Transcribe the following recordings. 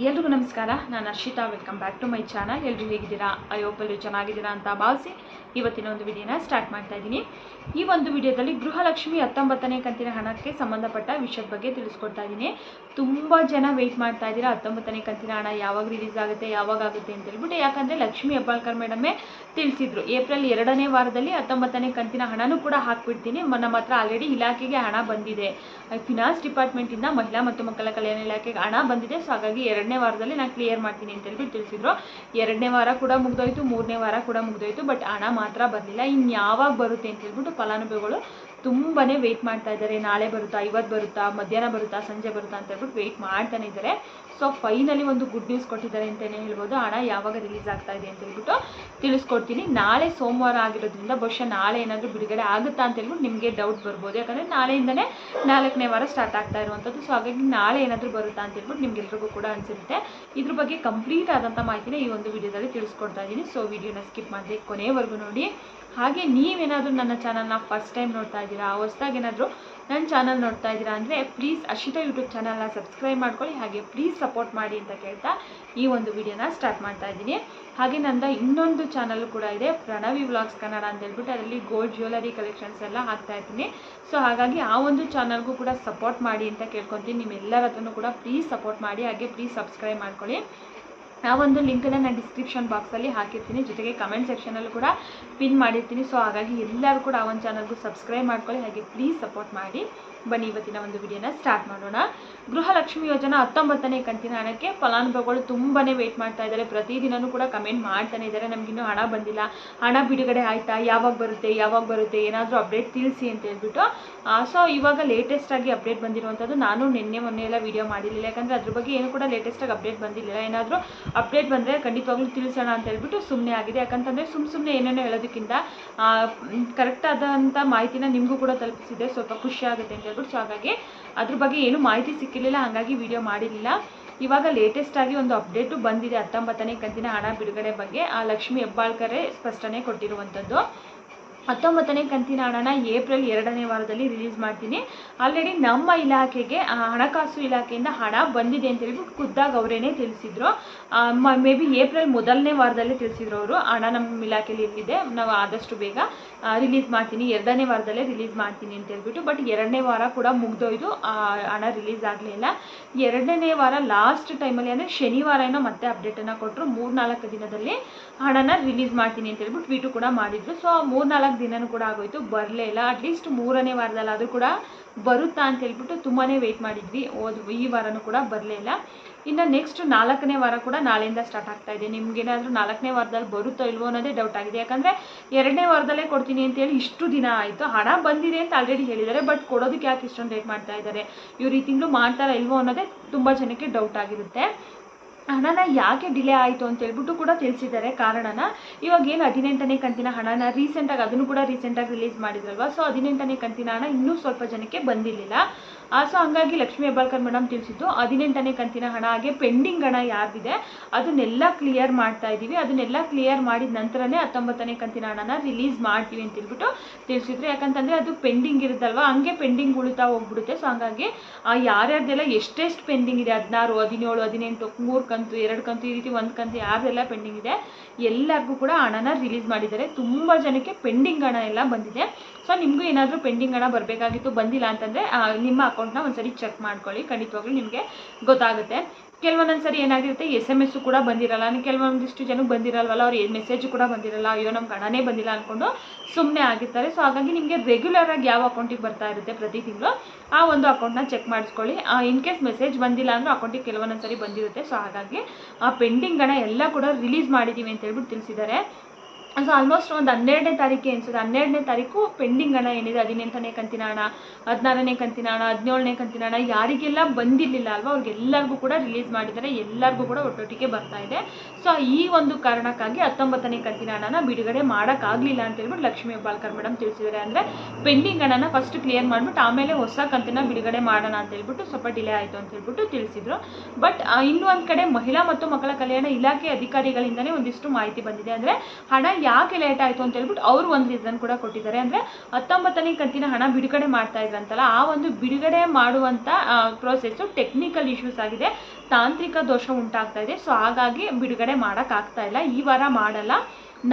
ಎಲ್ರಿಗೂ ನಮಸ್ಕಾರ. ನಾನು Arshita. Welcome back to my channel ಎಲ್ಲರೂ ಹೇಗಿದ್ದೀರಾ? ಅಯೋಪಲ್ಲಿ ಚೆನ್ನಾಗಿದ್ದೀರಾ ಅಂತ ಭಾವಿಸಿ ಇವತ್ತಿನ ಒಂದು ವಿಡಿಯೋನ ಸ್ಟಾರ್ಟ್ ಮಾಡ್ತಾ ಇದ್ದೀನಿ. ಈ ಒಂದು ವಿಡಿಯೋದಲ್ಲಿ ಗೃಹಲಕ್ಷ್ಮಿ ಹತ್ತೊಂಬತ್ತನೇ ಕಂತಿನ ಹಣಕ್ಕೆ ಸಂಬಂಧಪಟ್ಟ ವಿಷಯದ ಬಗ್ಗೆ ತಿಳಿಸ್ಕೊಡ್ತಾ ಇದ್ದೀನಿ. ತುಂಬ ಜನ ವೆಯ್ಟ್ ಮಾಡ್ತಾ ಇದ್ದೀರಾ. ಹತ್ತೊಂಬತ್ತನೇ ಕಂತಿನ ಹಣ ಯಾವಾಗ ರಿಲೀಸ್ ಆಗುತ್ತೆ, ಯಾವಾಗ ಆಗುತ್ತೆ ಅಂತ ಹೇಳ್ಬಿಟ್ಟು. ಯಾಕಂದರೆ ಲಕ್ಷ್ಮಿ ಹೆಬ್ಬಾಳ್ಕರ್ ಮೇಡಮೇ ತಿಳಿಸಿದ್ರು. ಏಪ್ರಿಲ್ ಎರಡನೇ ವಾರದಲ್ಲಿ ಹತ್ತೊಂಬತ್ತನೇ ಕಂತಿನ ಹಣನೂ ಕೂಡ ಹಾಕ್ಬಿಡ್ತೀನಿ. ನಮ್ಮ ಹತ್ರ ಆಲ್ರೆಡಿ ಇಲಾಖೆಗೆ ಹಣ ಬಂದಿದೆ. ಫಿನಾನ್ಸ್ ಡಿಪಾರ್ಟ್ಮೆಂಟಿಂದ ಮಹಿಳಾ ಮತ್ತು ಮಕ್ಕಳ ಕಲ್ಯಾಣ ಇಲಾಖೆಗೆ ಹಣ ಬಂದಿದೆ. ಸೊ ಹಾಗಾಗಿ ಎರಡನೇ ವಾರದಲ್ಲಿ ನಾನು ಕ್ಲಿಯರ್ ಮಾಡ್ತೀನಿ ಅಂತ ಹೇಳ್ಬಿಟ್ಟು ತಿಳಿಸಿದ್ರು. ಎರಡನೇ ವಾರ ಕೂಡ ಮುಗ್ದೋಯ್ತು, ಮೂರನೇ ವಾರ ಕೂಡ ಮುಗ್ದೋಯ್ತು ಬಟ್ ಹಣ ಮಾತ್ರ ಬರಲಿಲ್ಲ. ಇನ್ನು ಯಾವಾಗ ಬರುತ್ತೆ ಅಂತ ಹೇಳ್ಬಿಟ್ಟು ಫಲಾನುಭವಿಗಳು ತುಂಬಾ ವೇಟ್ ಮಾಡ್ತಾ ಇದ್ದಾರೆ. ನಾಳೆ ಬರುತ್ತಾ ಇವತ್ತು ಬರುತ್ತಾ, ಮಧ್ಯಾಹ್ನ ಬರುತ್ತಾ, ಸಂಜೆ ಬರುತ್ತಾ ಅಂತ ಹೇಳ್ಬಿಟ್ಟು ವೆಯ್ಟ್ ಮಾಡ್ತಾನೆ ಇದ್ದಾರೆ. ಸೊ ಫೈನಲಿ ಒಂದು ಗುಡ್ ನ್ಯೂಸ್ ಕೊಟ್ಟಿದ್ದಾರೆ ಅಂತಲೇ ಹೇಳ್ಬೋದು. ಹಣ ಯಾವಾಗ ರಿಲೀಸ್ ಆಗ್ತಾ ಇದೆ ಅಂತ ಹೇಳ್ಬಿಟ್ಟು ತಿಳಿಸ್ಕೊಡ್ತೀನಿ. ನಾಳೆ ಸೋಮವಾರ ಆಗಿರೋದ್ರಿಂದ ಬಹುಶಃ ನಾಳೆ ಏನಾದರೂ ಬಿಡುಗಡೆ ಆಗುತ್ತಾ ಅಂತ ಹೇಳ್ಬಿಟ್ಟು ನಿಮಗೆ ಡೌಟ್ ಬರ್ಬೋದು. ಯಾಕಂದರೆ ನಾಳೆಯಿಂದನೇ ನಾಲ್ಕನೇ ವಾರ ಸ್ಟಾರ್ಟ್ ಆಗ್ತಾ ಇರುವಂಥದ್ದು. ಸೊ ಹಾಗಾಗಿ ನಾಳೆ ಏನಾದರೂ ಬರುತ್ತಾ ಅಂತ ಹೇಳ್ಬಿಟ್ಟು ನಿಮ್ಗೆಲ್ರಿಗೂ ಕೂಡ ಅನಿಸುತ್ತೆ. ಇದ್ರ ಬಗ್ಗೆ ಕಂಪ್ಲೀಟ್ ಆದಂಥ ಮಾಹಿತಿನ ಈ ಒಂದು ವಿಡಿಯೋದಲ್ಲಿ ತಿಳಿಸ್ಕೊಡ್ತಾ ಇದ್ದೀನಿ. ಸೊ ವಿಡಿಯೋನ ಸ್ಕಿಪ್ ಮಾಡದೆ ಕೊನೆವರೆಗೂ ನೋಡಿ. ಹಾಗೆ ನೀವೇನಾದರೂ ನನ್ನ ಚಾನಲ್ನ ಫಸ್ಟ್ ಟೈಮ್ ನೋಡ್ತಾ ಇದ್ದೀರಾ, ಹೊಸ್ದಾಗಿ ಏನಾದರೂ ನನ್ನ ಚಾನಲ್ ನೋಡ್ತಾ ಇದ್ದೀರಾ ಅಂದರೆ ಪ್ಲೀಸ್ ಅಶಿತಾ ಯೂಟ್ಯೂಬ್ ಚಾನಲ್ನ ಸಬ್ಸ್ಕ್ರೈಬ್ ಮಾಡ್ಕೊಳ್ಳಿ, ಹಾಗೆ ಪ್ಲೀಸ್ ಸಪೋರ್ಟ್ ಮಾಡಿ ಅಂತ ಕೇಳ್ತಾ ಈ ಒಂದು ವಿಡಿಯೋನ ಸ್ಟಾರ್ಟ್ ಮಾಡ್ತಾ ಇದ್ದೀನಿ. ಹಾಗೆ ನನ್ನ ಇನ್ನೊಂದು ಚಾನಲ್ ಕೂಡ ಇದೆ, ಪ್ರಣವಿ ವ್ಲಾಗ್ಸ್ ಕನ್ನಡ ಅಂತ ಹೇಳ್ಬಿಟ್ಟು ಅದರಲ್ಲಿ ಗೋಲ್ಡ್ ಜ್ಯುವೆಲರಿ ಕಲೆಕ್ಷನ್ಸ್ ಎಲ್ಲ ಹಾಕ್ತಾ ಇರ್ತೀನಿ ಸೊ ಹಾಗಾಗಿ ಆ ಒಂದು ಚಾನಲ್ಗೂ ಕೂಡ ಸಪೋರ್ಟ್ ಮಾಡಿ ಅಂತ ಕೇಳ್ಕೊತೀನಿ. ನಿಮ್ಮೆಲ್ಲರ ಹತ್ರನೂ ಕೂಡ ಪ್ಲೀಸ್ ಸಪೋರ್ಟ್ ಮಾಡಿ, ಹಾಗೆ ಪ್ಲೀಸ್ ಸಬ್ಸ್ಕ್ರೈಬ್ ಮಾಡ್ಕೊಳ್ಳಿ. ಆ ಒಂದು ಲಿಂಕನ್ನು ನಾನು ಡಿಸ್ಕ್ರಿಪ್ಷನ್ ಬಾಕ್ಸಲ್ಲಿ ಹಾಕಿರ್ತೀನಿ. ಜೊತೆಗೆ ಕಮೆಂಟ್ ಸೆಕ್ಷನಲ್ಲೂ ಕೂಡ ಪಿನ್ ಮಾಡಿರ್ತೀನಿ. ಸೊ ಹಾಗಾಗಿ ಎಲ್ಲರೂ ಕೂಡ ಆ ಒಂದು ಚಾನಲ್ಗೂ ಸಬ್ಸ್ಕ್ರೈಬ್ ಮಾಡ್ಕೊಳ್ಳಿ. ಹಾಗೆ ಪ್ಲೀಸ್ ಸಪೋರ್ಟ್ ಮಾಡಿ. ಬನ್ನಿ ಇವತ್ತಿನ ಒಂದು ವಿಡಿಯೋನ ಸ್ಟಾರ್ಟ್ ಮಾಡೋಣ. ಗೃಹಲಕ್ಷ್ಮಿ ಯೋಜನಾ ಹತ್ತೊಂಬತ್ತನೇ ಕಂತಿನ ಹಣಕ್ಕೆ ಫಲಾನುಭವಿಗಳು ತುಂಬಾ ವೇಟ್ ಮಾಡ್ತಾ ಇದ್ದಾರೆ. ಪ್ರತಿದಿನವೂ ಕೂಡ ಕಮೆಂಟ್ ಮಾಡ್ತಾನೆ ಇದ್ದಾರೆ. ನಮಗಿನ್ನೂ ಹಣ ಬಂದಿಲ್ಲ. ಹಣ ಬಿಡುಗಡೆ ಆಯಿತಾ? ಯಾವಾಗ ಬರುತ್ತೆ? ಯಾವಾಗ ಬರುತ್ತೆ? ಏನಾದರೂ ಅಪ್ಡೇಟ್ ತಿಳಿಸಿ ಅಂತ ಹೇಳ್ಬಿಟ್ಟು. ಸೊ ಇವಾಗ ಲೇಟೆಸ್ಟ್ ಆಗಿ ಅಪ್ಡೇಟ್ ಬಂದಿರುವಂಥದ್ದು ನಾನು ನಿನ್ನೆ ಮೊನ್ನೆ ಎಲ್ಲ ವಿಡಿಯೋ ಮಾಡಿರಲಿಲ್ಲ. ಯಾಕಂದರೆ ಅದ್ರ ಬಗ್ಗೆ ಏನು ಕೂಡ ಲೇಟೆಸ್ಟಾಗಿ ಅಪ್ಡೇಟ್ ಬಂದಿರಲಿಲ್ಲ. ಏನಾದರೂ ಅಪ್ಡೇಟ್ ಬಂದರೆ ಖಂಡಿತವಾಗ್ಲೂ ತಿಳಿಸೋಣ ಅಂತ ಹೇಳ್ಬಿಟ್ಟು ಸುಮ್ಮನೆ ಆಗಿದೆ. ಯಾಕಂತಂದರೆ ಸುಮ್ಮ ಸುಮ್ಮನೆ ಏನೇನೋ ಹೇಳೋದಕ್ಕಿಂತ ಕರೆಕ್ಟ್ ಆದಂಥ ಮಾಹಿತಿನ ನಿಮಗೂ ಕೂಡ ತಲುಪಿಸಿದೆ. ಸ್ವಲ್ಪ ಖುಷಿ ಆಗುತ್ತೆ ಅಂತ ಹೇಳ್ಬಿಟ್ಟು ಸೊ ಹಾಗಾಗಿ ಅದ್ರ ಬಗ್ಗೆ ಏನು ಮಾಹಿತಿ ಸಿಕ್ಕಿರಲಿಲ್ಲ, ಹಾಗಾಗಿ ವಿಡಿಯೋ ಮಾಡಿರಲಿಲ್ಲ. ಇವಾಗ ಲೇಟೆಸ್ಟ್ ಆಗಿ ಒಂದು ಅಪ್ಡೇಟು ಬಂದಿದೆ ಹತ್ತೊಂಬತ್ತನೇ ಕಂತಿನ ಹಣ ಬಿಡುಗಡೆ ಬಗ್ಗೆ. ಆ ಲಕ್ಷ್ಮಿ ಹೆಬ್ಬಾಳ್ಕರೇ ಸ್ಪಷ್ಟನೆ ಕೊಟ್ಟಿರುವಂಥದ್ದು. ಹತ್ತೊಂಬತ್ತನೇ ಕಂತಿನ ಹಣನ ಏಪ್ರಿಲ್ ಎರಡನೇ ವಾರದಲ್ಲಿ ರಿಲೀಸ್ ಮಾಡ್ತೀನಿ. ಆಲ್ರೆಡಿ ನಮ್ಮ ಇಲಾಖೆಗೆ ಹಣಕಾಸು ಇಲಾಖೆಯಿಂದ ಹಣ ಬಂದಿದೆ ಅಂತ ಹೇಳ್ಬಿಟ್ಟು ಖುದ್ದಾಗಿ ಅವರೇನೆ ತಿಳಿಸಿದ್ರು. ಮೇ ಬಿ ಏಪ್ರಿಲ್ ಮೊದಲನೇ ವಾರದಲ್ಲೇ ತಿಳಿಸಿದ್ರು ಅವರು. ಹಣ ನಮ್ಮ ಇಲಾಖೆಯಲ್ಲಿ ಇಲ್ಲಿದೆ ನಾವು ಆದಷ್ಟು ಬೇಗ ರಿಲೀಸ್ ಮಾಡ್ತೀನಿ. ಎರಡನೇ ವಾರದಲ್ಲೇ ರಿಲೀಸ್ ಮಾಡ್ತೀನಿ ಅಂತ ಹೇಳ್ಬಿಟ್ಟು ಬಟ್ ಎರಡನೇ ವಾರ ಕೂಡ ಮುಗ್ದೋಯ್ದು. ಹಣ ರಿಲೀಸ್ ಆಗಲಿಲ್ಲ ಎರಡನೇ ವಾರ ಲಾಸ್ಟ್ ಟೈಮಲ್ಲಿ ಅಂದರೆ ಶನಿವಾರ ಏನೋ ಮತ್ತೆ ಅಪ್ಡೇಟನ್ನು ಕೊಟ್ಟರು ಮೂರ್ನಾಲ್ಕು ದಿನದಲ್ಲಿ ಹಣನ ರಿಲೀಸ್ ಮಾಡ್ತೀನಿ ಅಂತ ಹೇಳ್ಬಿಟ್ಟು ಟ್ವೀಟು ಕೂಡ ಮಾಡಿದ್ರು. ಸೊ ಮೂರ್ನಾಲ್ಕು ದಿನನೂ ಕೂಡ ಆಗೋಯ್ತು. ಬರಲೇ ಇಲ್ಲ. ಅಟ್ಲೀಸ್ಟ್ ಮೂರನೇ ವಾರದಲ್ಲಿ ಆದರೂ ಕೂಡ ಬರುತ್ತಾ ಅಂತ ಹೇಳ್ಬಿಟ್ಟು ತುಂಬಾ ವೆಯ್ಟ್ ಮಾಡಿದ್ವಿ. ಓದ್ ಈ ವಾರನೂ ಕೂಡ ಬರಲೇ ಇಲ್ಲ. ಇನ್ನು ನೆಕ್ಸ್ಟ್ ನಾಲ್ಕನೇ ವಾರ ಕೂಡ ನಾಳೆಯಿಂದ ಸ್ಟಾರ್ಟ್ ಆಗ್ತಾ ಇದೆ. ನಿಮ್ಗೇನಾದರೂ ನಾಲ್ಕನೇ ವಾರದಲ್ಲಿ ಬರುತ್ತೋ ಇಲ್ವೋ ಅನ್ನೋದೇ ಡೌಟ್ ಆಗಿದೆ. ಯಾಕಂದರೆ ಎರಡನೇ ವಾರದಲ್ಲೇ ಕೊಡ್ತೀನಿ ಅಂತೇಳಿ ಇಷ್ಟು ದಿನ ಆಯಿತು. ಹಣ ಬಂದಿದೆ ಅಂತ ಆಲ್ರೆಡಿ ಹೇಳಿದ್ದಾರೆ ಬಟ್ ಕೊಡೋದಕ್ಕೆ ಯಾಕೆ ಇಷ್ಟೊಂದು ರೇಟ್ ಮಾಡ್ತಾ ಇದ್ದಾರೆ? ಇವ್ರು ಈ ತಿಂಗಳು ಮಾಡ್ತಾರಾ ಇಲ್ವೋ ಅನ್ನೋದೇ ತುಂಬ ಜನಕ್ಕೆ ಡೌಟ್ ಆಗಿರುತ್ತೆ. ಹಣನ ಯಾಕೆ ಡಿಲೇ ಆಯಿತು ಅಂತ ಹೇಳ್ಬಿಟ್ಟು ಕೂಡ ತಿಳಿಸಿದ್ದಾರೆ ಕಾರಣನ. ಇವಾಗ ಏನು ಹದಿನೆಂಟನೇ ಕಂತಿನ ಹಣನ ರೀಸೆಂಟಾಗಿ ಅದನ್ನು ಕೂಡ ರೀಸೆಂಟಾಗಿ ರಿಲೀಸ್ ಮಾಡಿದ್ರಲ್ವ? ಸೊ ಹದಿನೆಂಟನೇ ಕಂತಿನ ಹಣ ಇನ್ನೂ ಸ್ವಲ್ಪ ಜನಕ್ಕೆ ಬಂದಿರಲಿಲ್ಲ. ಸೊ ಹಂಗಾಗಿ ಲಕ್ಷ್ಮೀ ಹೆಬ್ಬಾಳ್ಕರ್ ಮೇಡಮ್ ತಿಳಿಸಿದ್ದು ಹದಿನೆಂಟನೇ ಕಂತಿನ ಹಣ ಹಾಗೆ ಪೆಂಡಿಂಗ್ ಹಣ ಯಾರ್ದಿದೆ ಅದನ್ನೆಲ್ಲ ಕ್ಲಿಯರ್ ಮಾಡ್ತಾ ಇದ್ದೀವಿ. ಅದನ್ನೆಲ್ಲ ಕ್ಲಿಯರ್ ಮಾಡಿದ ನಂತರನೇ ಹತ್ತೊಂಬತ್ತನೇ ಕಂತಿನ ಹಣನ ರಿಲೀಸ್ ಮಾಡ್ತೀವಿ ಅಂತ ಹೇಳ್ಬಿಟ್ಟು ತಿಳಿಸಿದ್ರು. ಯಾಕಂತಂದರೆ ಅದು ಪೆಂಡಿಂಗ್ ಇರುತ್ತಲ್ವ? ಹಂಗೆ ಪೆಂಡಿಂಗ್ ಉಳಿತಾ ಹೋಗ್ಬಿಡುತ್ತೆ. ಸೊ ಹಂಗಾಗಿ ಆ ಯಾರ್ಯಾರ್ದೆಲ್ಲ ಎಷ್ಟೆಷ್ಟು ಪೆಂಡಿಂಗ್ ಇದೆ? ಹದಿನಾರು, ಹದಿನೇಳು, ಹದಿನೆಂಟು, ಮೂರು ಕಂತು, ಎರಡು ಕಂತು ಈ ರೀತಿ ಒಂದು ಕಂತು ಯಾರ್ದೆಲ್ಲ ಪೆಂಡಿಂಗ್ ಇದೆ? ಎಲ್ಲರಿಗೂ ಕೂಡ ಹಣನ ರಿಲೀಸ್ ಮಾಡಿದ್ದಾರೆ. ತುಂಬ ಜನಕ್ಕೆ ಪೆಂಡಿಂಗ್ ಹಣ ಎಲ್ಲ ಬಂದಿದೆ. ಸೊ ನಿಮಗೂ ಏನಾದರೂ ಪೆಂಡಿಂಗ್ ಹಣ ಬರಬೇಕಾಗಿತ್ತು, ಬಂದಿಲ್ಲ ಅಂತಂದರೆ ನಿಮ್ಮ ಅಕೌಂಟ್ನ ಒಂದ್ಸರಿ ಚೆಕ್ ಮಾಡ್ಕೊಳ್ಳಿ. ಖಂಡಿತವಾಗ್ಲೂ ನಿಮಗೆ ಗೊತ್ತಾಗುತ್ತೆ. ಕೆಲವೊಂದೊಂದು ಸರಿ ಏನಾಗಿರುತ್ತೆ ಎಸ್ ಎಂ ಎಸ್ಸು ಕೂಡ ಬಂದಿರಲ್ಲ. ಕೆಲವೊಂದಿಷ್ಟು ಜನಕ್ಕೆ ಬಂದಿರಲ್ವಲ್ಲ, ಅವ್ರು ಮೆಸೇಜು ಕೂಡ ಬಂದಿರಲ್ಲ. ಅಯ್ಯೋ ನಮ್ಗೆ ಹಣನೇ ಬಂದಿಲ್ಲ ಅಂದ್ಕೊಂಡು ಸುಮ್ಮನೆ ಆಗಿರ್ತಾರೆ. ಸೊ ಹಾಗಾಗಿ ನಿಮಗೆ ರೆಗ್ಯುಲರ್ ಆಗಿ ಯಾವ ಅಕೌಂಟಿಗೆ ಬರ್ತಾ ಇರುತ್ತೆ ಪ್ರತಿ ತಿಂಗಳು, ಆ ಒಂದು ಅಕೌಂಟ್ನ ಚೆಕ್ ಮಾಡಿಸ್ಕೊಳ್ಳಿ. ಇನ್ ಕೇಸ್ ಮೆಸೇಜ್ ಬಂದಿಲ್ಲ ಅಂದ್ರೆ ಅಕೌಂಟಿಗೆ ಕೆಲವೊಂದೊಂದು ಸರಿ ಬಂದಿರುತ್ತೆ. ಸೊ ಹಾಗಾಗಿ ಆ ಪೆಂಡಿಂಗ್ ಹಣ ಎಲ್ಲ ಕೂಡ ರಿಲೀಸ್ ಮಾಡಿದ್ದೀವಿ ಅಂತ ಹೇಳ್ಬಿಟ್ಟು ತಿಳಿಸಿದ್ದಾರೆ. ಸೊ ಆಲ್ಮೋಸ್ಟ್ ಒಂದು ಹನ್ನೆರಡನೇ ತಾರೀಕು ಅನಿಸುತ್ತೆ ಹನ್ನೆರಡನೇ ತಾರೀಕು ಪೆಂಡಿಂಗ್ ಅಣ್ಣ ಏನಿದೆ? ಹದಿನೆಂಟನೇ ಕಂತಿನ ಹಣ ಹದಿನಾರನೇ ಕಂತಿನ ಹಣ ಹದಿನೇಳನೇ ಕಂತಿನ ಹಣ ಯಾರಿಗೆಲ್ಲ ಬಂದಿರಲಿಲ್ಲ ಅಲ್ವಾ? ಅವ್ರಿಗೆಲ್ಲರಿಗೂ ಕೂಡ ರಿಲೀಸ್ ಮಾಡಿದ್ದಾರೆ. ಎಲ್ಲರಿಗೂ ಕೂಡ ಒಟ್ಟೊಟ್ಟಿಗೆ ಬರ್ತಾ ಇದೆ. ಸೊ ಈ ಒಂದು ಕಾರಣಕ್ಕಾಗಿ ಹತ್ತೊಂಬತ್ತನೇ ಕಂತಿನ ಹಣನ ಬಿಡುಗಡೆ ಮಾಡೋಕ್ಕಾಗಲಿಲ್ಲ ಅಂತ ಹೇಳ್ಬಿಟ್ಟು ಲಕ್ಷ್ಮೀ ಹೆಬ್ಬಾಳ್ಕರ್ ಮೇಡಮ್ ತಿಳಿಸಿದ್ದಾರೆ. ಅಂದರೆ ಪೆಂಡಿಂಗ್ ಹಣನ ಫಸ್ಟ್ ಕ್ಲಿಯರ್ ಮಾಡಿಬಿಟ್ಟು ಆಮೇಲೆ ಹೊಸ ಕಂತಿನ ಬಿಡುಗಡೆ ಮಾಡೋಣ ಅಂತ ಹೇಳ್ಬಿಟ್ಟು ಸ್ವಲ್ಪ ಡಿಲೇ ಆಯಿತು ಅಂತ ಹೇಳ್ಬಿಟ್ಟು ತಿಳಿಸಿದ್ರು. ಬಟ್ ಇನ್ನೊಂದು ಕಡೆ ಮಹಿಳಾ ಮತ್ತು ಮಕ್ಕಳ ಕಲ್ಯಾಣ ಇಲಾಖೆ ಅಧಿಕಾರಿಗಳಿಂದಲೇ ಒಂದಿಷ್ಟು ಮಾಹಿತಿ ಬಂದಿದೆ. ಅಂದರೆ ಹಣ ಯಾಕೆ ಲೇಟ್ ಆಯಿತು ಅಂತ ಹೇಳ್ಬಿಟ್ಟು ಅವರು ಒಂದು ರೀಸನ್ ಕೂಡ ಕೊಟ್ಟಿದ್ದಾರೆ. ಅಂದರೆ ಹತ್ತೊಂಬತ್ತನೇ ಕಂತಿನ ಹಣ ಬಿಡುಗಡೆ ಮಾಡ್ತಾ ಇದ್ರಂತಲ್ಲ, ಆ ಒಂದು ಬಿಡುಗಡೆ ಮಾಡುವಂಥ ಪ್ರೋಸೆಸ್ಸು ಟೆಕ್ನಿಕಲ್ ಇಶ್ಯೂಸ್ ಆಗಿದೆ. ತಾಂತ್ರಿಕ ದೋಷ ಉಂಟಾಗ್ತಾ ಇದೆ. ಸೊ ಹಾಗಾಗಿ ಬಿಡುಗಡೆ ಮಾಡೋಕ್ಕಾಗ್ತಾ ಇಲ್ಲ. ಈ ವಾರ ಮಾಡಲ್ಲ.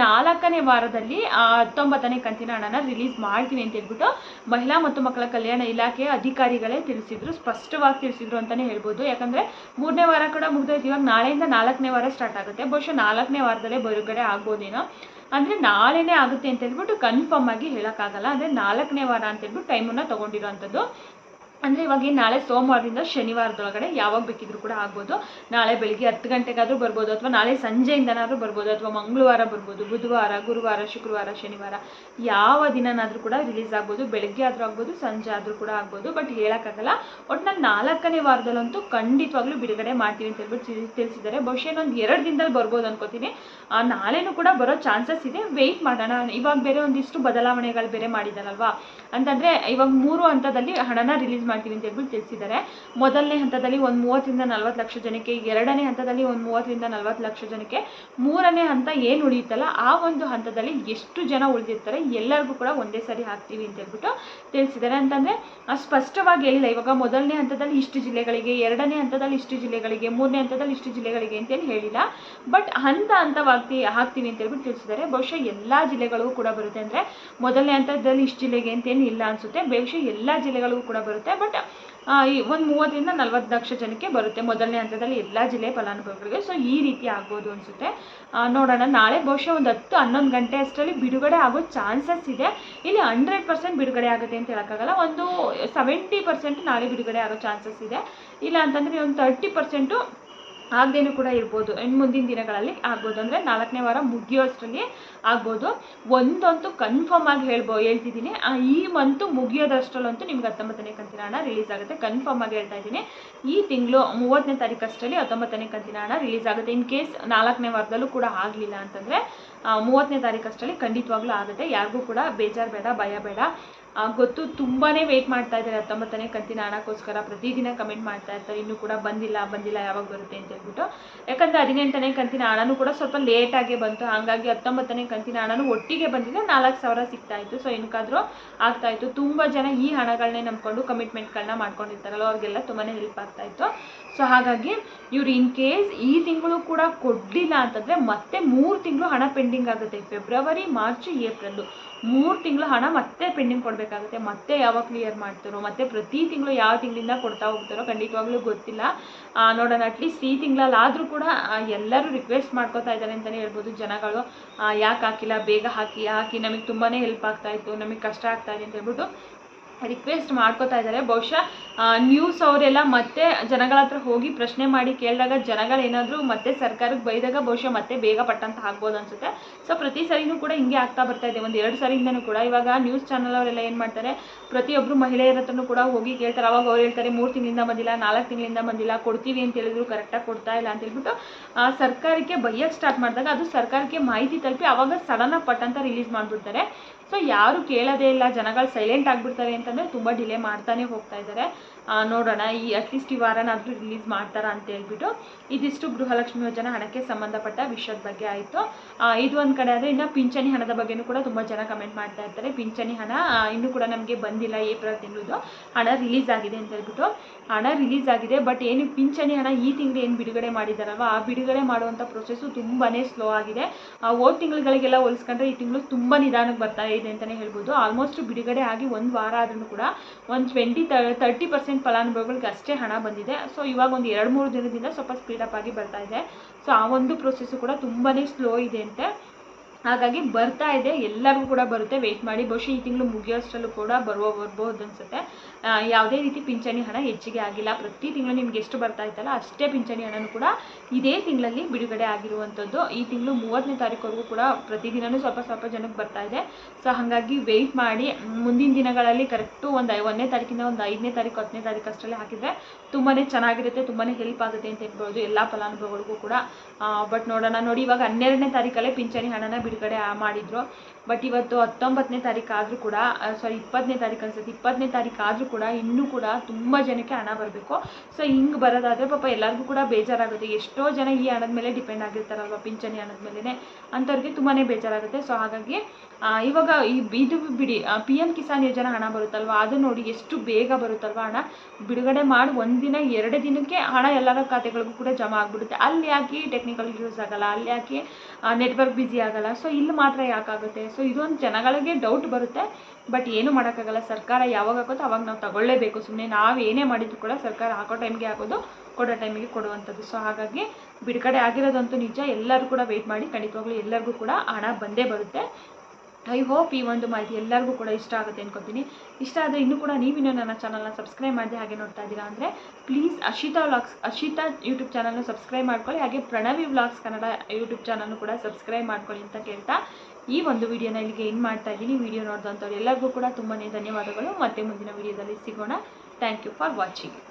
ನಾಲ್ಕನೇ ವಾರದಲ್ಲಿ ಹತ್ತೊಂಬತ್ತನೇ ಕಂತಿನ ಹಣನ ರಿಲೀಸ್ ಮಾಡ್ತೀನಿ ಅಂತ ಹೇಳ್ಬಿಟ್ಟು ಮಹಿಳಾ ಮತ್ತು ಮಕ್ಕಳ ಕಲ್ಯಾಣ ಇಲಾಖೆಯ ಅಧಿಕಾರಿಗಳೇ ತಿಳಿಸಿದ್ರು. ಸ್ಪಷ್ಟವಾಗಿ ತಿಳಿಸಿದ್ರು ಅಂತಲೇ ಹೇಳ್ಬೋದು. ಯಾಕಂದರೆ ಮೂರನೇ ವಾರ ಕೂಡ ಮುಗ್ದೋಯ್ತು. ಇವಾಗ ನಾಳೆಯಿಂದ ನಾಲ್ಕನೇ ವಾರ ಸ್ಟಾರ್ಟ್ ಆಗುತ್ತೆ. ಬಹುಶಃ ನಾಲ್ಕನೇ ವಾರದಲ್ಲೇ ಬಿಡುಗಡೆ ಆಗ್ಬೋದೇನೋ. ಅಂದರೆ ನಾಳೆನೇ ಆಗುತ್ತೆ ಅಂತ ಹೇಳ್ಬಿಟ್ಟು ಕನ್ಫರ್ಮ್ ಆಗಿ ಹೇಳೋಕ್ಕಾಗಲ್ಲ. ಅಂದರೆ ನಾಲ್ಕನೇ ವಾರ ಅಂತ ಹೇಳ್ಬಿಟ್ಟು ಟೈಮನ್ನು ತೊಗೊಂಡಿರೋವಂಥದ್ದು ಅಂದರೆ ಇವಾಗ ನಾಳೆ ಸೋಮವಾರದಿಂದ ಶನಿವಾರದೊಳಗಡೆ ಯಾವಾಗ ಬೇಕಿದ್ರು ಕೂಡ ಆಗ್ಬೋದು. ನಾಳೆ ಬೆಳಿಗ್ಗೆ ಹತ್ತು ಗಂಟೆಗಾದರೂ ಬರ್ಬೋದು ಅಥವಾ ನಾಳೆ ಸಂಜೆಯಿಂದನಾದರೂ ಬರ್ಬೋದು ಅಥವಾ ಮಂಗಳವಾರ ಬರ್ಬೋದು. ಬುಧವಾರ, ಗುರುವಾರ, ಶುಕ್ರವಾರ, ಶನಿವಾರ ಯಾವ ದಿನನಾದರೂ ಕೂಡ ರಿಲೀಸ್ ಆಗ್ಬೋದು. ಬೆಳಗ್ಗೆ ಆದರೂ ಆಗ್ಬೋದು, ಸಂಜೆ ಆದರೂ ಕೂಡ ಆಗ್ಬೋದು. ಬಟ್ ಹೇಳೋಕ್ಕಾಗಲ್ಲ. ಒಟ್ನಲ್ಲಿ ನಾಲ್ಕನೇ ವಾರದಲ್ಲಂತೂ ಖಂಡಿತವಾಗ್ಲೂ ಬಿಡುಗಡೆ ಮಾಡ್ತೀವಿ ಅಂತ ಹೇಳ್ಬಿಟ್ಟು ತಿಳಿ- ತಿಳಿಸಿದ್ದಾರೆ. ಬಹುಶಃ ಒಂದು ಎರಡು ದಿನದಲ್ಲಿ ಬರ್ಬೋದು ಅನ್ಕೋತೀನಿ. ನಾಳೆನೂ ಕೂಡ ಬರೋ ಚಾನ್ಸಸ್ ಇದೆ. ವೆಯ್ಟ್ ಮಾಡೋಣ. ಇವಾಗ ಬೇರೆ ಒಂದಿಷ್ಟು ಬದಲಾವಣೆಗಳು ಬೇರೆ ಮಾಡಿದಾರಲ್ವಾ ಅಂತಂದರೆ ಇವಾಗ ಮೂರು ಹಂತದಲ್ಲಿ ಹಣನ ರಿಲೀಸ್ ಮಾಡ್ತೀವಿ ಅಂತ ಹೇಳ್ಬಿಟ್ಟು ತಿಳಿಸಿದ್ದಾರೆ. ಮೊದಲನೇ ಹಂತದಲ್ಲಿ ಒಂದು ಮೂವತ್ತರಿಂದ ನಲ್ವತ್ತು ಲಕ್ಷ ಜನಕ್ಕೆ, ಎರಡನೇ ಹಂತದಲ್ಲಿ ಒಂದು ಮೂವತ್ತರಿಂದ ನಲ್ವತ್ತು ಲಕ್ಷ ಜನಕ್ಕೆ, ಮೂರನೇ ಹಂತ ಏನು ಉಳಿಯುತ್ತಲ್ಲ, ಆ ಒಂದು ಹಂತದಲ್ಲಿ ಎಷ್ಟು ಜನ ಉಳಿದಿರ್ತಾರೆ ಎಲ್ಲರಿಗೂ ಕೂಡ ಒಂದೇ ಸಾರಿ ಹಾಕ್ತೀವಿ ಅಂತ ಹೇಳ್ಬಿಟ್ಟು ತಿಳಿಸಿದ್ದಾರೆ. ಅಂತಂದರೆ ಸ್ಪಷ್ಟವಾಗಿ ಹೇಳಿಲ್ಲ, ಇವಾಗ ಮೊದಲನೇ ಹಂತದಲ್ಲಿ ಇಷ್ಟು ಜಿಲ್ಲೆಗಳಿಗೆ, ಎರಡನೇ ಹಂತದಲ್ಲಿ ಇಷ್ಟು ಜಿಲ್ಲೆಗಳಿಗೆ, ಮೂರನೇ ಹಂತದಲ್ಲಿ ಇಷ್ಟು ಜಿಲ್ಲೆಗಳಿಗೆ ಅಂತೇಳಿ ಹೇಳಿಲ್ಲ. ಬಟ್ ಹಂತ ಹಂತವಾಗಿ ಹಾಕ್ತೀವಿ ಅಂತ ಹೇಳ್ಬಿಟ್ಟು ತಿಳಿಸಿದ್ದಾರೆ. ಬಹುಶಃ ಎಲ್ಲ ಜಿಲ್ಲೆಗಳಿಗೂ ಕೂಡ ಬರುತ್ತೆ. ಅಂದರೆ, ಮೊದಲನೇ ಹಂತದಲ್ಲಿ ಇಷ್ಟು ಜಿಲ್ಲೆಗೆ ಅಂತೇನು ಇಲ್ಲ ಅನಿಸುತ್ತೆ. ಬಹುಶಃ ಎಲ್ಲ ಜಿಲ್ಲೆಗಳಿಗೂ ಕೂಡ ಬರುತ್ತೆ. ಬಟ್ ಒಂದು ಮೂವತ್ತರಿಂದ ನಲ್ವತ್ತು ಲಕ್ಷ ಜನಕ್ಕೆ ಬರುತ್ತೆ. ಮೊದಲನೇ ಹಂತದಲ್ಲಿ ಎಲ್ಲ ಜಿಲ್ಲೆ ಫಲಾನುಭವಿಗಳಿಗೆ. ಸೊ ಈ ರೀತಿ ಆಗ್ಬೋದು ಅನಿಸುತ್ತೆ. ನೋಡೋಣ. ನಾಳೆ ಬಹುಶಃ ಒಂದು ಹತ್ತು, ಹನ್ನೊಂದು ಗಂಟೆ ಅಷ್ಟರಲ್ಲಿ ಬಿಡುಗಡೆ ಆಗೋ ಚಾನ್ಸಸ್ ಇದೆ. ಇಲ್ಲಿ ಹಂಡ್ರೆಡ್ ಪರ್ಸೆಂಟ್ ಬಿಡುಗಡೆ ಆಗುತ್ತೆ ಅಂತ ಹೇಳೋಕ್ಕಾಗಲ್ಲ. ಒಂದು ಸೆವೆಂಟಿ ಪರ್ಸೆಂಟ್ ನಾಳೆ ಬಿಡುಗಡೆ ಆಗೋ ಚಾನ್ಸಸ್ ಇದೆ. ಇಲ್ಲ ಅಂತಂದರೆ, ಒಂದು ತರ್ಟಿ ಪರ್ಸೆಂಟು ಆಗದೇನೂ ಕೂಡ ಇರ್ಬೋದು. ಇನ್ ಮುಂದಿನ ದಿನಗಳಲ್ಲಿ ಆಗ್ಬೋದು. ಅಂದರೆ ನಾಲ್ಕನೇ ವಾರ ಮುಗಿಯೋಷ್ಟರಲ್ಲಿ ಆಗ್ಬೋದು. ಒಂದಂತೂ ಕನ್ಫರ್ಮ್ ಆಗಿ ಹೇಳ್ಬೋ, ಹೇಳ್ತಿದ್ದೀನಿ. ಈ ಮಂತು ಮುಗಿಯೋದಷ್ಟರಲ್ಲಂತೂ ನಿಮ್ಗೆ ಹತ್ತೊಂಬತ್ತನೇ ಕಂತಿನ ಹಣ ರಿಲೀಸ್ ಆಗುತ್ತೆ. ಕನ್ಫರ್ಮ್ ಆಗಿ ಹೇಳ್ತಾ ಇದ್ದೀನಿ. ಈ ತಿಂಗಳು ಮೂವತ್ತನೇ ತಾರೀಕು ಅಷ್ಟರಲ್ಲಿ ಹತ್ತೊಂಬತ್ತನೇ ಕಂತಿನ ಹಣ ರಿಲೀಸ್ ಆಗುತ್ತೆ. ಇನ್ ಕೇಸ್ ನಾಲ್ಕನೇ ವಾರದಲ್ಲೂ ಕೂಡ ಆಗಲಿಲ್ಲ ಅಂತಂದರೆ ಮೂವತ್ತನೇ ತಾರೀಕು ಅಷ್ಟರಲ್ಲಿ ಖಂಡಿತವಾಗ್ಲೂ ಆಗುತ್ತೆ. ಯಾರಿಗೂ ಕೂಡ ಬೇಜಾರು ಬೇಡ, ಭಯ ಬೇಡ. ಗೊತ್ತು ತುಂಬಾ ವೇಟ್ ಮಾಡ್ತಾ ಇದ್ದಾರೆ ಹತ್ತೊಂಬತ್ತನೇ ಕಂತಿನ ಹಣಕ್ಕೋಸ್ಕರ. ಪ್ರತಿದಿನ ಕಮೆಂಟ್ ಮಾಡ್ತಾ ಇರ್ತಾರೆ. ಇನ್ನೂ ಕೂಡ ಬಂದಿಲ್ಲ ಬಂದಿಲ್ಲ, ಯಾವಾಗ ಬರುತ್ತೆ ಅಂತ ಹೇಳ್ಬಿಟ್ಟು. ಯಾಕಂದರೆ ಹದಿನೆಂಟನೇ ಕಂತಿನ ಹಣನೂ ಕೂಡ ಸ್ವಲ್ಪ ಲೇಟಾಗೆ ಬಂತು. ಹಾಗಾಗಿ ಹತ್ತೊಂಬತ್ತನೇ ಕಂತಿನ ಹಣನೂ ಒಟ್ಟಿಗೆ ಬಂದಿದ್ರೆ ನಾಲ್ಕು ಸಾವಿರ ಸಿಗ್ತಾ ಇತ್ತು. ಸೊ ಏನಕ್ಕಾದರೂ ಆಗ್ತಾ ಇತ್ತು. ತುಂಬ ಜನ ಈ ಹಣಗಳನ್ನೇ ನಂಬಿಕೊಂಡು ಕಮಿಟ್ಮೆಂಟ್ಗಳನ್ನ ಮಾಡ್ಕೊಂಡಿರ್ತಾರಲ್ಲ, ಅವ್ರಿಗೆಲ್ಲ ತುಂಬಾ ಹೆಲ್ಪ್ ಆಗ್ತಾ ಇತ್ತು. ಸೊ ಹಾಗಾಗಿ ಇವ್ರು ಇನ್ ಕೇಸ್ ಈ ತಿಂಗಳು ಕೂಡ ಕೊಡಲಿಲ್ಲ ಅಂತಂದರೆ ಮತ್ತೆ ಮೂರು ತಿಂಗಳು ಹಣ ಪೆಂಡಿಂಗ್ ಆಗುತ್ತೆ. ಫೆಬ್ರವರಿ ಮಾರ್ಚ್ ಏಪ್ರಿಲ್ ಮೂರು ತಿಂಗಳು ಹಣ ಮತ್ತೆ ಪೆಂಡಿಂಗ್ ಕೊಡಬೇಕಾಗುತ್ತೆ. ಮತ್ತೆ ಯಾವಾಗ ಕ್ಲಿಯರ್ ಮಾಡ್ತಾರೋ ಮತ್ತೆ ಪ್ರತಿ ತಿಂಗಳು ಯಾವ ತಿಂಗಳಿಂದ ಕೊಡ್ತಾ ಹೋಗ್ತಾರೋ ಖಂಡಿತವಾಗ್ಲೂ ಗೊತ್ತಿಲ್ಲ. ಆ, ನೋಡೋಣ ಅಟ್ಲೀಸ್ಟ್ ಈ ತಿಂಗಳಲ್ಲಾದರೂ ಕೂಡ ಎಲ್ಲರೂ ರಿಕ್ವೆಸ್ಟ್ ಮಾಡ್ಕೋತಾ ಇದ್ದಾರೆ ಅಂತಲೇ ಹೇಳ್ಬೋದು ಜನಗಳು. ಯಾಕೆ ಹಾಕಿಲ್ಲ ಬೇಗ ಹಾಕಿ ಹಾಕಿ ನಮಗೆ ತುಂಬಾ ಹೆಲ್ಪ್ ಆಗ್ತಾ ಇತ್ತು ನಮಗೆ ಕಷ್ಟ ಆಗ್ತಾ ಇದೆ ಅಂತ ಹೇಳ್ಬಿಟ್ಟು ರಿಕ್ವೆಸ್ಟ್ ಮಾಡ್ಕೋತಾ ಇದ್ದಾರೆ. ಬಹುಶಃ ನ್ಯೂಸ್ ಅವರೆಲ್ಲ ಮತ್ತೆ ಜನಗಳ ಹತ್ರ ಹೋಗಿ ಪ್ರಶ್ನೆ ಮಾಡಿ ಕೇಳಿದಾಗ ಜನಗಳೇನಾದರೂ ಮತ್ತೆ ಸರ್ಕಾರಕ್ಕೆ ಬೈದಾಗ ಬಹುಶಃ ಮತ್ತೆ ಬೇಗ ಪಟ್ಟಂತ ಆಗ್ಬೋದು ಅನ್ಸುತ್ತೆ. ಸೊ ಪ್ರತಿ ಸರಿನೂ ಕೂಡ ಹಿಂಗೆ ಆಗ್ತಾ ಬರ್ತಾ ಇದೆ. ಒಂದು ಎರಡು ಸರಿಯಿಂದನೂ ಕೂಡ. ಇವಾಗ ನ್ಯೂಸ್ ಚಾನಲ್ ಅವರೆಲ್ಲ ಏನು ಮಾಡ್ತಾರೆ ಪ್ರತಿಯೊಬ್ಬರು ಮಹಿಳೆಯರ ಹತ್ರನೂ ಕೂಡ ಹೋಗಿ ಕೇಳ್ತಾರೆ. ಅವಾಗ ಅವ್ರು ಹೇಳ್ತಾರೆ, ಮೂರು ತಿಂಗಳಿಂದ ಬಂದಿಲ್ಲ, ನಾಲ್ಕು ತಿಂಗಳಿಂದ ಬಂದಿಲ್ಲ, ಕೊಡ್ತೀವಿ ಅಂತ ಹೇಳಿದ್ರು ಕರೆಕ್ಟಾಗಿ ಕೊಡ್ತಾ ಇಲ್ಲ ಅಂತ ಹೇಳ್ಬಿಟ್ಟು ಸರ್ಕಾರಕ್ಕೆ ಬೈಯಕ್ಕೆ ಸ್ಟಾರ್ಟ್ ಮಾಡಿದಾಗ ಅದು ಸರ್ಕಾರಕ್ಕೆ ಮಾಹಿತಿ ತಲುಪಿ ಅವಾಗ ಸಡನ್ನಾಗಿ ಪಟ್ಟಂತ ರಿಲೀಸ್ ಮಾಡಿಬಿಡ್ತಾರೆ. ಸೊ ಯಾರು ಕೇಳೋದೇ ಇಲ್ಲ ಜನಗಳು ಸೈಲೆಂಟ್ ಆಗಿಬಿಡ್ತಾರೆ ಅಂತಂದರೆ ತುಂಬ ಡಿಲೇ ಮಾಡ್ತಾನೆ ಹೋಗ್ತಾ ಇದ್ದಾರೆ. ನೋಡೋಣ. ಈ ಅಟ್ಲೀಸ್ಟ್ ಈ ವಾರನಾದರೂ ರಿಲೀಸ್ ಮಾಡ್ತಾರಾ ಅಂತ ಹೇಳ್ಬಿಟ್ಟು ಇದಿಷ್ಟು ಗೃಹಲಕ್ಷ್ಮಿ ಯೋಜನೆ ಹಣಕ್ಕೆ ಸಂಬಂಧಪಟ್ಟ ವಿಷಯದ ಬಗ್ಗೆ ಆಯಿತು. ಇದು ಒಂದು ಕಡೆ ಆದರೆ ಇನ್ನು ಪಿಂಚಣಿ ಹಣದ ಬಗ್ಗೆನೂ ಕೂಡ ತುಂಬ ಜನ ಕಮೆಂಟ್ ಮಾಡ್ತಾ ಇರ್ತಾರೆ. ಪಿಂಚಣಿ ಹಣ ಇನ್ನೂ ಕೂಡ ನಮಗೆ ಬಂದಿಲ್ಲ ಏಪ್ರಿಲ್ ತಿಂಗಳದು ಹಣ ರಿಲೀಸ್ ಆಗಿದೆ ಅಂತ ಹೇಳ್ಬಿಟ್ಟು. ಹಣ ರಿಲೀಸ್ ಆಗಿದೆ ಬಟ್ ಏನು ಪಿಂಚಣಿ ಹಣ ಈ ತಿಂಗಳು ಏನು ಬಿಡುಗಡೆ ಮಾಡಿದಾರಲ್ವ? ಆ ಬಿಡುಗಡೆ ಮಾಡುವಂಥ ಪ್ರೊಸೆಸ್ಸು ತುಂಬಾ ಸ್ಲೋ ಆಗಿದೆ. ಓಟ್ ತಿಂಗಳುಗಳಿಗೆಲ್ಲ ಹೋಲಿಸ್ಕೊಂಡ್ರೆ ಈ ತಿಂಗಳು ತುಂಬ ನಿಧಾನಕ್ಕೆ ಬರ್ತಾ ಇದೆ ಅಂತಲೇ ಹೇಳ್ಬೋದು. ಆಲ್ಮೋಸ್ಟ್ ಬಿಡುಗಡೆ ಆಗಿ ಒಂದು ವಾರ ಆದ್ರೂ ಕೂಡ ಒಂದು ಟ್ವೆಂಟಿ ತರ್ಟಿ ಪರ್ಸೆಂಟ್ ಫಲಾನುಭವಿಗಳಿಗೆ ಅಷ್ಟೇ ಹಣ ಬಂದಿದೆ. ಸೊ ಇವಾಗ ಒಂದು ಎರಡು ಮೂರು ದಿನದಿಂದ ಸ್ವಲ್ಪ ಸ್ಪೀಡಪ್ ಆಗಿ ಬರ್ತಾ ಇದೆ. ಸೊ ಆ ಒಂದು ಪ್ರೊಸೆಸ್ಸು ಕೂಡ ತುಂಬಾ ಸ್ಲೋ ಇದೆ ಅಂತೆ. ಹಾಗಾಗಿ ಬರ್ತಾ ಇದೆ, ಎಲ್ಲರಿಗೂ ಕೂಡ ಬರುತ್ತೆ. ವೆಯ್ಟ್ ಮಾಡಿ, ಬಹುಶಃ ಈ ತಿಂಗಳು ಮುಗಿಯೋಷ್ಟರಲ್ಲೂ ಕೂಡ ಬರುವ, ಬರ್ಬೋದು ಅನಿಸುತ್ತೆ. ಯಾವುದೇ ರೀತಿ ಪಿಂಚಣಿ ಹಣ ಹೆಚ್ಚಿಗೆ ಆಗಿಲ್ಲ. ಪ್ರತಿ ತಿಂಗಳು ನಿಮ್ಗೆ ಎಷ್ಟು ಬರ್ತಾ ಇತ್ತಲ್ಲ, ಅಷ್ಟೇ ಪಿಂಚಣಿ ಹಣನೂ ಕೂಡ ಇದೇ ತಿಂಗಳಲ್ಲಿ ಬಿಡುಗಡೆ ಆಗಿರುವಂಥದ್ದು. ಈ ತಿಂಗಳು ಮೂವತ್ತನೇ ತಾರೀಕುವರೆಗೂ ಕೂಡ ಪ್ರತಿದಿನವೂ ಸ್ವಲ್ಪ ಸ್ವಲ್ಪ ಜನಕ್ಕೆ ಬರ್ತಾ ಇದೆ. ಸೊ ಹಾಗಾಗಿ ವೆಯ್ಟ್ ಮಾಡಿ. ಮುಂದಿನ ದಿನಗಳಲ್ಲಿ ಕರೆಕ್ಟು ಒಂದು ಒಂದನೇ ತಾರೀಕಿಂದ ಒಂದು ಐದನೇ ತಾರೀಕು, ಹತ್ತನೇ ತಾರೀಕು ಅಷ್ಟರಲ್ಲಿ ಹಾಕಿದರೆ ತುಂಬಾ ಚೆನ್ನಾಗಿರುತ್ತೆ ತುಂಬಾ ಹೆಲ್ಪ್ ಆಗುತ್ತೆ ಅಂತ ಹೇಳ್ಬೋದು. ಎಲ್ಲ ಫಲಾನುಭವಿಗಳಿಗೂ ಕೂಡ. ಬಟ್ ನೋಡೋಣ. ನೋಡಿ, ಇವಾಗ ಹನ್ನೆರಡನೇ ತಾರೀಕಲ್ಲೇ ಪಿಂಚಣಿ ಹಣನ ಬಿಡುಗಡೆ ಮಾಡಿದ್ರು. ಬಟ್ ಇವತ್ತು ಹತ್ತೊಂಬತ್ತನೇ ತಾರೀಕು ಆದರೂ ಕೂಡ ಸಾರಿ ಇಪ್ಪತ್ತನೇ ತಾರೀಕು ಅನ್ಸುತ್ತೆ. ಇಪ್ಪತ್ತನೇ ತಾರೀಕು ಆದರೂ ಕೂಡ ಇನ್ನೂ ಕೂಡ ತುಂಬ ಜನಕ್ಕೆ ಹಣ ಬರಬೇಕು. ಸೊ ಹಿಂಗೆ ಬರೋದಾದರೆ ಪಾಪ ಎಲ್ಲರಿಗೂ ಕೂಡ ಬೇಜಾರಾಗುತ್ತೆ. ಎಷ್ಟೋ ಜನ ಈ ಹಣದ ಮೇಲೆ ಡಿಪೆಂಡ್ ಆಗಿರ್ತಾರಲ್ವ, ಪಿಂಚಣಿ ಹಣದ ಮೇಲೇ ಅಂಥವ್ರಿಗೆ ತುಂಬಾ ಬೇಜಾರಾಗುತ್ತೆ. ಸೊ ಹಾಗಾಗಿ ಇವಾಗ ಈ ಇದು ಬಿಡಿ ಪಿ ಎಂ ಕಿಸಾನ್ ಯೋಜನೆ ಹಣ ಬರುತ್ತಲ್ವ? ಅದು ನೋಡಿ ಎಷ್ಟು ಬೇಗ ಬರುತ್ತಲ್ವ ಹಣ? ಬಿಡುಗಡೆ ಮಾಡಿ ಒಂದಿನ ಎರಡು ದಿನಕ್ಕೆ ಹಣ ಎಲ್ಲರ ಖಾತೆಗಳಿಗೂ ಕೂಡ ಜಮಾ ಆಗಿಬಿಡುತ್ತೆ. ಅಲ್ಲಿ ಯಾಕೆ ಟೆಕ್ನಿಕಲ್ ಯೂಸ್ ಆಗಲ್ಲ? ಅಲ್ಲಿ ಯಾಕೆ ನೆಟ್ವರ್ಕ್ ಬ್ಯುಸಿ ಆಗಲ್ಲ? ಸೊ ಇಲ್ಲಿ ಮಾತ್ರ ಯಾಕಾಗುತ್ತೆ? ಸೊ ಇದೊಂದು ಜನಗಳಿಗೆ ಡೌಟ್ ಬರುತ್ತೆ ಬಟ್ ಏನು ಮಾಡೋಕ್ಕಾಗಲ್ಲ. ಸರ್ಕಾರ ಯಾವಾಗ ಹಾಕೋದು ಅವಾಗ ನಾವು ತಗೊಳ್ಳೇಬೇಕು. ಸುಮ್ಮನೆ ನಾವು ಏನೇ ಮಾಡಿದ್ರು ಕೂಡ ಸರ್ಕಾರ ಹಾಕೋ ಟೈಮ್ಗೆ ಹಾಕೋದು, ಕೊಡೋ ಟೈಮಿಗೆ ಕೊಡುವಂಥದ್ದು. ಸೊ ಹಾಗಾಗಿ ಬಿಡುಗಡೆ ಆಗಿರೋದಂತೂ ನಿಜ. ಎಲ್ಲರೂ ಕೂಡ ವೆಯ್ಟ್ ಮಾಡಿ, ಖಂಡಿತವಾಗ್ಲೂ ಎಲ್ಲರಿಗೂ ಕೂಡ ಹಣ ಬಂದೇ ಬರುತ್ತೆ. ಐ ಹೋಪ್ ಈ ಒಂದು ಮಾಹಿತಿ ಎಲ್ಲರಿಗೂ ಕೂಡ ಇಷ್ಟ ಆಗುತ್ತೆ ಅನ್ಕೋತೀನಿ. ಇಷ್ಟ ಆದರೆ ಇನ್ನೂ ಕೂಡ ನೀವಿನ್ನೂ ನನ್ನ ಚಾನಲ್ನ ಸಬ್ಸ್ಕ್ರೈಬ್ ಮಾಡಿದೆ ಹಾಗೆ ನೋಡ್ತಾ ಇದ್ದೀರಾ ಅಂದರೆ please Ashita vlogs Ashita YouTube ಚಾನಲ್ನ ಸಬ್ಸ್ಕ್ರೈಬ್ ಮಾಡ್ಕೊಳ್ಳಿ. ಹಾಗೆ ಪ್ರಣವಿ ವ್ಲಾಗ್ಸ್ ಕನ್ನಡ ಯೂಟ್ಯೂಬ್ ಚಾನಲ್ನು ಕೂಡ ಸಬ್ಸ್ಕ್ರೈಬ್ ಮಾಡ್ಕೊಳ್ಳಿ ಅಂತ ಕೇಳ್ತಾ ಈ ಒಂದು ವಿಡಿಯೋನ ಇಲ್ಲಿಗೆ ಏನು ಮಾಡ್ತಾ ಇದ್ದೀನಿ. ವಿಡಿಯೋ ನೋಡಿದಂಥವ್ರು ಎಲ್ಲರಿಗೂ ಕೂಡ ತುಂಬಾ ಧನ್ಯವಾದಗಳು. ಮತ್ತೆ ಮುಂದಿನ ವಿಡಿಯೋದಲ್ಲಿ ಸಿಗೋಣ. Thank you for watching